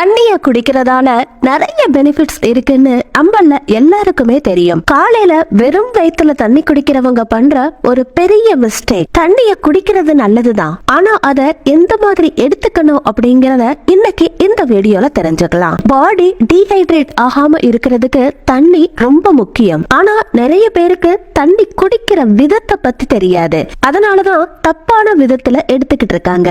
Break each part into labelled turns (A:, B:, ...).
A: தண்ணிய குடிக்கிறதால நிறைய பெனிஃபிட்ஸ் இருக்குன்னு நம்மள எல்லாருக்குமே தெரியும். காலையில வெறும் வயித்துல தண்ணி குடிக்கிறவங்க பண்ற ஒரு பெரிய மிஸ்டேக் தண்ணிய குடிக்கிறது நல்லதுதான். ஆனா அத எந்த மாதிரி எடுத்துக்கணும் அப்படிங்கறத இன்னைக்கு இந்த வீடியோல தெரிஞ்சுக்கலாம். பாடி டீஹைட்ரேட் ஆகாம இருக்கிறதுக்கு தண்ணி ரொம்ப முக்கியம். ஆனா நிறைய பேருக்கு தண்ணி குடிக்கிற விதத்தை பத்தி தெரியாது. அதனாலதான் தப்பான விதத்துல எடுத்துக்கிட்டு இருக்காங்க.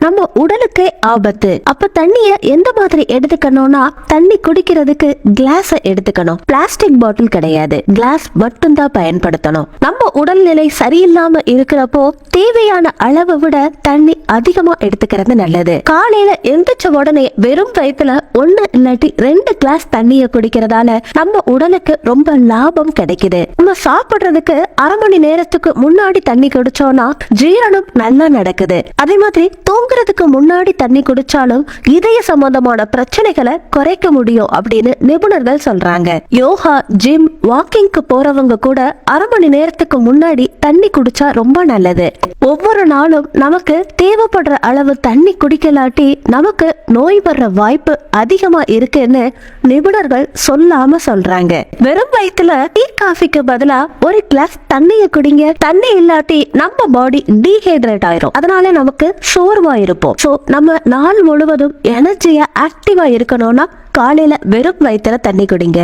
A: நம்ம உடலுக்கே ஆபத்து. அப்ப தண்ணிய எந்த மாதிரி எடுத்துக்கணும்னா தண்ணி குடிக்கிறதுக்கு கிளாஸ எடுத்துக்கணும். பிளாஸ்டிக் பாட்டில் கிடையாது. கிளாஸ் மட்டும்தான் பயன்படுத்தணும். நம்ம உடல்நிலை சரியில்லாம இருக்கிறப்போ தேவையான அளவை விட தண்ணி அதிகமா எடுத்துக்கிறது நல்லது. காலையில எந்திரிச்ச உடனே வெறும் வயிற்றுல ஒண்ணு இல்லாட்டி ரெண்டு கிளாஸ் தண்ணிய குடிக்கிறதால நம்ம உடலுக்கு ரொம்ப லாபம் கிடைக்குது. நம்ம சாப்பிடுறதுக்கு அரை மணி நேரத்துக்கு முன்னாடி தண்ணி குடிச்சோம்னா ஜீரணம் நல்லா நடக்குது. அதே மாதிரி தூங்குறதுக்கு முன்னாடி தண்ணி குடிச்சாலும் இதய சம்பந்தமான பிரச்சனைகளை குறைக்க முடியும் அப்படின்னு நிபுணர்கள் சொல்றாங்க. யோகா ஜிம் வாக்கிங்க்கு போறவங்க கூட அரை மணி நேரத்துக்கு முன்னாடி தண்ணி குடிச்சா ரொம்ப நல்லது. ஒவ்வொரு நாளும் நமக்கு தேவைப்படுற அளவு தண்ணி குடிக்கலாட்டி நமக்கு நோய் வர்ற வாய்ப்பு அதிகமா இருக்குன்னு நிபுணர்கள் சொல்லாம சொல்றாங்க. வெறும் வயிற்றுல டீ காஃபிக்கு பதிலா ஒரு கிளாஸ் தண்ணிய குடிங்க. தண்ணி இல்லாட்டி நம்ம பாடி டீஹைட்ரேட் ஆயிரும். அதனால நமக்கு சோர்வா இருப்போம். சோ நம்ம நாள் முழுவதும் எனர்ஜியா ஆக்டிவா இருக்கணும்னா காலையில வெறும் வயிற்றுல தண்ணி குடிங்க.